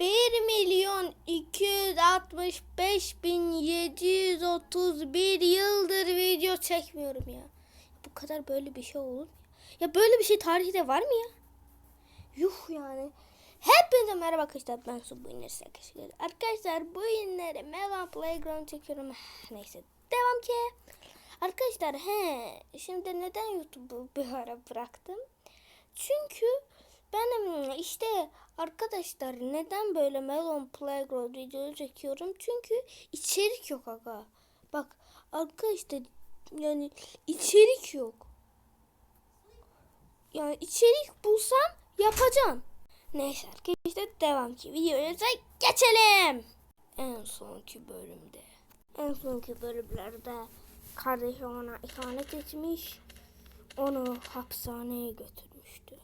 1 milyon 265 bin 731 yıldır video çekmiyorum ya. Bu kadar böyle bir şey olur mu? Ya böyle bir şey tarihte var mı ya? Yuh yani. Hepinize merhaba arkadaşlar ben Su bu inleri arkadaşlar. Arkadaşlar bu inleri Melon Playground çekiyorum. Neyse devam ki. Arkadaşlar he şimdi neden YouTube'u bir ara bıraktım? Çünkü benim işte arkadaşlar neden böyle Melon Playground videoyu çekiyorum? Çünkü içerik yok aga. Bak arkadaşlar yani içerik yok. Yani içerik bulsam yapacağım. Neyse arkadaşlar devam ki videoya geçelim. En sonki bölümde. En sonki bölümlerde kardeşi ona ihanet etmiş. Onu hapishaneye götürmüştü.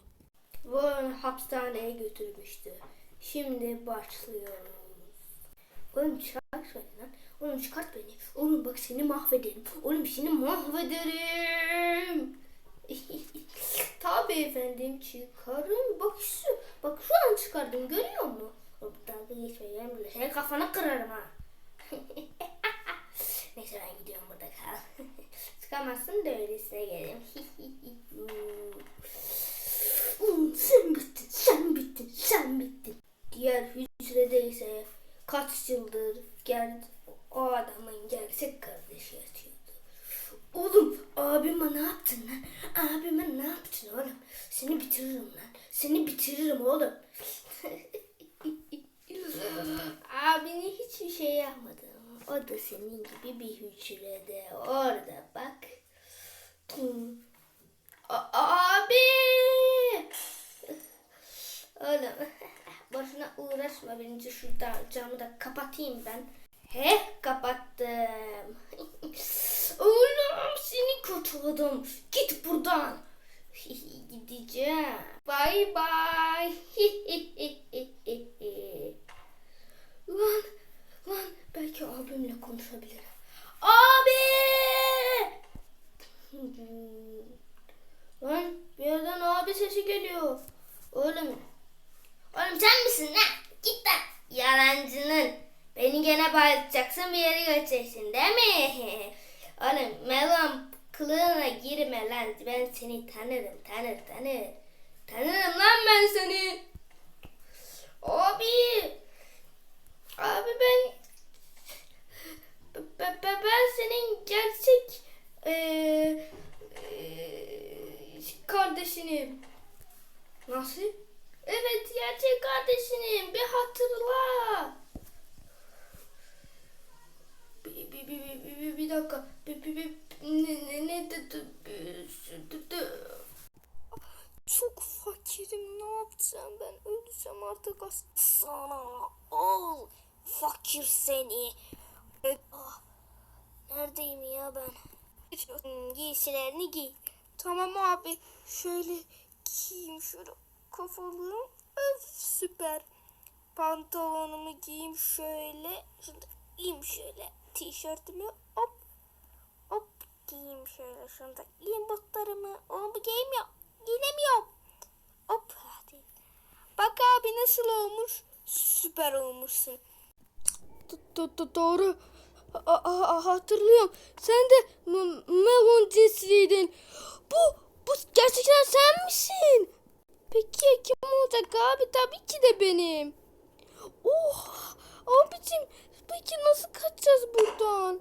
Onu hapishaneye götürmüştü. Şimdi başlıyoruz. Oğlum çıkart beni lan. Oğlum çıkart beni. Oğlum bak seni mahvederim. Oğlum seni mahvederim. Tabii efendim çıkarım. Bak şu, bak şu an çıkardım görüyor musun? Oğlum dalga geçme yeminle. Senin kafana kırarım ha. Neyse ben gidiyorum burada kal. Çıkamazsın da öylesine geleyim. Hmm, sen bittin, sen bittin, sen bittin. Diğer hücrede ise kaç yıldır gel o adamın gerçek kardeşi yatıyordu. Oğlum abime ne yaptın lan? Abime ne yaptın oğlum? Seni bitiririm lan. Seni bitiririm oğlum. Abine hiçbir şey yapmadım. O da senin gibi bir hücrede. Orada bak. Hmm. A- abi! Oğlum boşuna uğraşma bence şurada camı da kapatayım ben. He kapattım. Oğlum seni adam. Git buradan. Gideceğim. Bay bay. lan lan belki abimle konuşabilirim. Abi! Lan bir yerden abi sesi geliyor. Oğlum. Oğlum sen misin lan? Git lan. Yalancının. Beni gene bayıltacaksın bir yere götüreceksin değil mi? Oğlum melon kılığına girme lan. Ben seni tanırım tanır tanır. Tanırım lan ben seni. Abi. Abi ben ben, ben, senin gerçek eee eee, kardeşinim. Nasıl? Evet gerçek kardeşinim. Bir hatırla. Bir, bir, bir, bir, bir, ne, ne, Çok fakirim. Ne yapacağım ben? Öleceğim artık az. Sana al. Fakir seni. Ah, Neredeyim ya ben? Giysilerini giy. Tamam abi. Şöyle giyeyim şöyle kafalığım. Öf süper. Pantolonumu giyeyim şöyle. Şimdi giyeyim şöyle. Tişörtümü hop giyeyim şöyle. Şunda giyeyim botlarımı. Onu bu giyemiyorum. Giyinemiyorum. Hop hadi. Bak abi nasıl olmuş? Süper olmuşsun. Doğru. hatırlıyorum. Sen de melon cinsliydin. Bu, bu gerçekten sen misin? Peki kim olacak abi? Tabii ki de benim. Oh abicim peki nasıl kaçacağız buradan?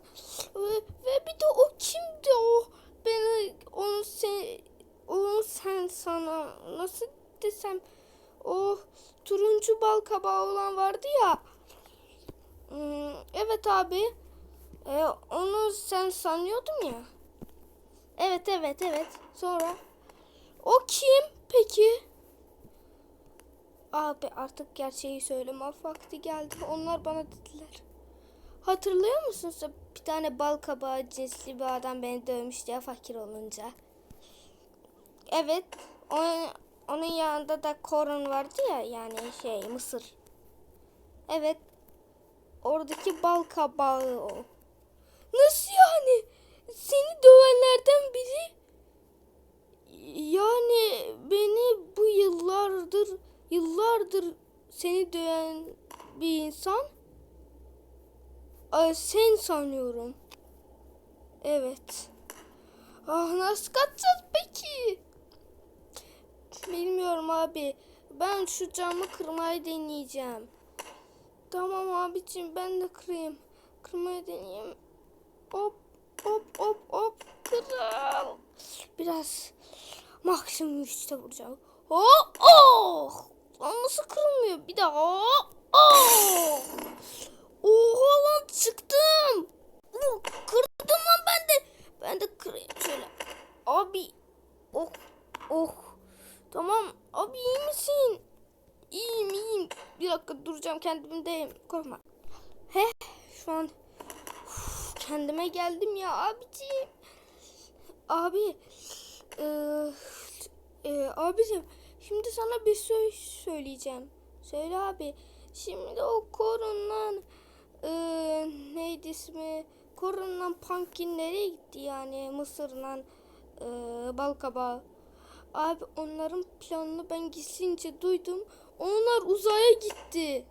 Ve, ve bir de o kimdi o? Beni onu sen onu sen sana nasıl desem o turuncu bal kabağı olan vardı ya. Hmm, evet abi. Ee, onu sen sanıyordum ya. Evet evet evet. Sonra o kim peki? Abi artık gerçeği söyleme vakti geldi. Onlar bana dediler. Hatırlıyor musun sen bir tane bal kabağı cinsli bir adam beni dövmüştü ya fakir olunca. Evet. Onun, onun yanında da korun vardı ya yani şey mısır. Evet. Oradaki bal kabağı o. Nasıl yani? Seni dövenlerden biri yani beni bu yıllardır yıllardır seni döven bir insan Sen sanıyorum. Evet. Ah nasıl kaçacağız peki? Bilmiyorum abi. Ben şu camı kırmayı deneyeceğim. Tamam abicim ben de kırayım. Kırmayı deneyeyim. Hop hop hop hop. Kırıl. Biraz maksimum üçte vuracağım. Oh oh. Nasıl kırılmıyor? Bir daha. Oh. Oha lan çıktım. Uh, kırdım lan ben de. Ben de kırayım şöyle. Abi. Oh. Oh. Tamam. Abi iyi misin? İyiyim iyiyim. Bir dakika duracağım kendimdeyim. Korkma. He şu an uf, kendime geldim ya abiciğim. Abi. Eee e, abicim şimdi sana bir söz söyleyeceğim. Söyle abi. Şimdi o korunan e, neydi ismi? Korunan pumpkin nereye gitti yani Mısır'la e, balkabağı. Abi onların planını ben gizlince duydum. Onlar uzaya gitti.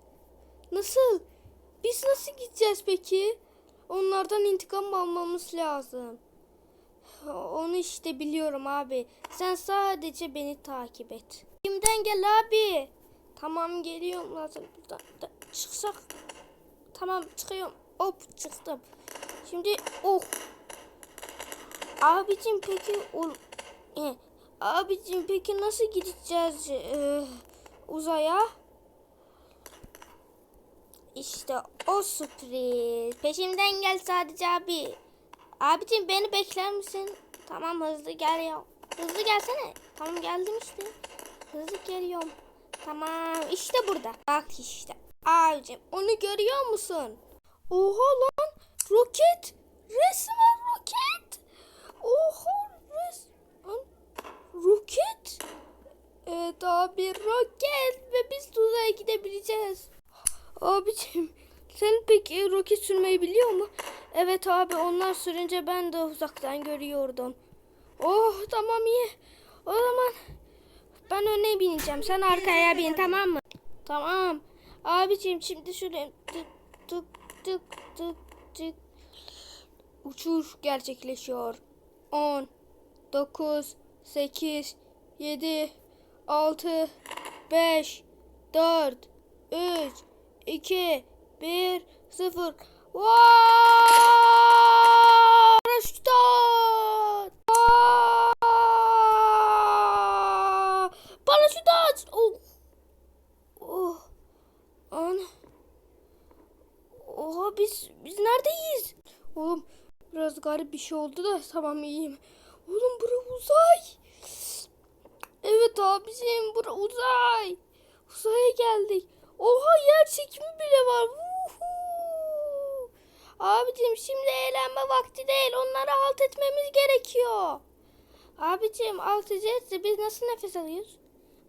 Nasıl? Biz nasıl gideceğiz peki? Onlardan intikam almamız lazım. Onu işte biliyorum abi. Sen sadece beni takip et. Kimden gel abi? Tamam geliyorum lazım. Çıksak. Tamam çıkıyorum. Hop çıktım. Şimdi oh. Abicim peki ol. E, abicim peki nasıl gideceğiz e, uzaya? İşte o sürpriz. Peşimden gel sadece abi. Abicim beni bekler misin? Tamam hızlı gel ya. Hızlı gelsene. Tamam geldim işte. Hızlı geliyorum. Tamam işte burada. Bak işte. Abicim onu görüyor musun? Oha lan roket. Resmen roket. Oha resmen roket. Evet abi roket ve biz uzaya gidebileceğiz. Abicim sen peki roket sürmeyi biliyor mu? Evet abi onlar sürünce ben de uzaktan görüyordum. Oh tamam iyi. O zaman ben öne bineceğim. Sen arkaya bin tamam mı? Tamam. Abicim şimdi şöyle tık tık tık tık tık. Uçuş gerçekleşiyor. 10 9 8 7 6 5 4 3 2 1 0 Vaaay! Paraşüt biz biz neredeyiz? Oğlum biraz garip bir şey oldu da tamam iyiyim. Oğlum bura uzay. Evet abicim bura uzay. Uzaya geldik. Oha yer çekimi bile var. Abicim şimdi eğlenme vakti değil. Onları alt etmemiz gerekiyor. Abicim alt edeceğiz de biz nasıl nefes alıyoruz?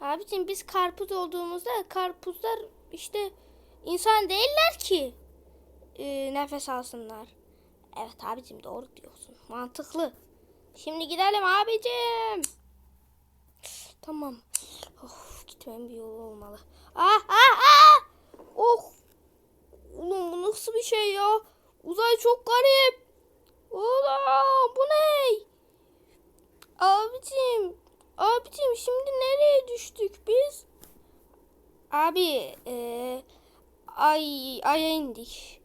Abicim biz karpuz olduğumuzda karpuzlar işte insan değiller ki e, nefes alsınlar. Evet abicim doğru diyorsun. Mantıklı. Şimdi gidelim abicim. Tamam. Of, gitmenin bir yolu olmalı. Ah ah ah. Oh. Oğlum bu nasıl bir şey ya? Uzay çok garip. Oğlum bu ne? Abicim. Abicim şimdi nereye düştük biz? Abi eee ay aya indik.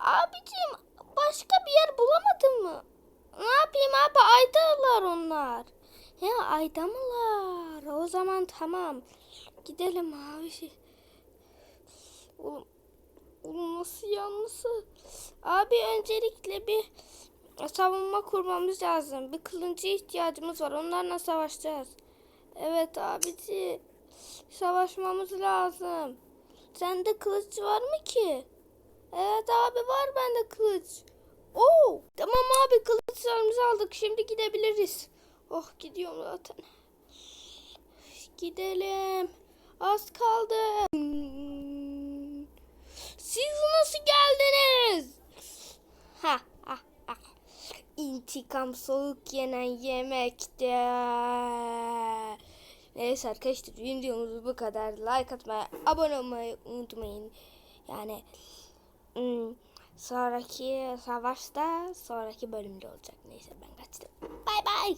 Abicim başka bir yer bulamadın mı? Ne yapayım abi aydalar onlar. Ya ayda mılar? O zaman tamam. Gidelim abi. Oğlum, oğlum nasıl ya nasıl? Abi öncelikle bir savunma kurmamız lazım. Bir kılıncı ihtiyacımız var. Onlarla savaşacağız. Evet abici. Savaşmamız lazım. Sende kılıç var mı ki? Evet abi var bende kılıç. Oo, tamam abi kılıçlarımızı aldık. Şimdi gidebiliriz. Oh gidiyorum zaten. Gidelim. Az kaldı. Siz nasıl geldiniz? Ha ha ha. İntikam soğuk yenen yemekte. Neyse arkadaşlar videomuz bu kadar. Like atmayı, abone olmayı unutmayın. Yani sonraki savaşta sonraki bölümde olacak. Neyse ben kaçtım. Bay bay.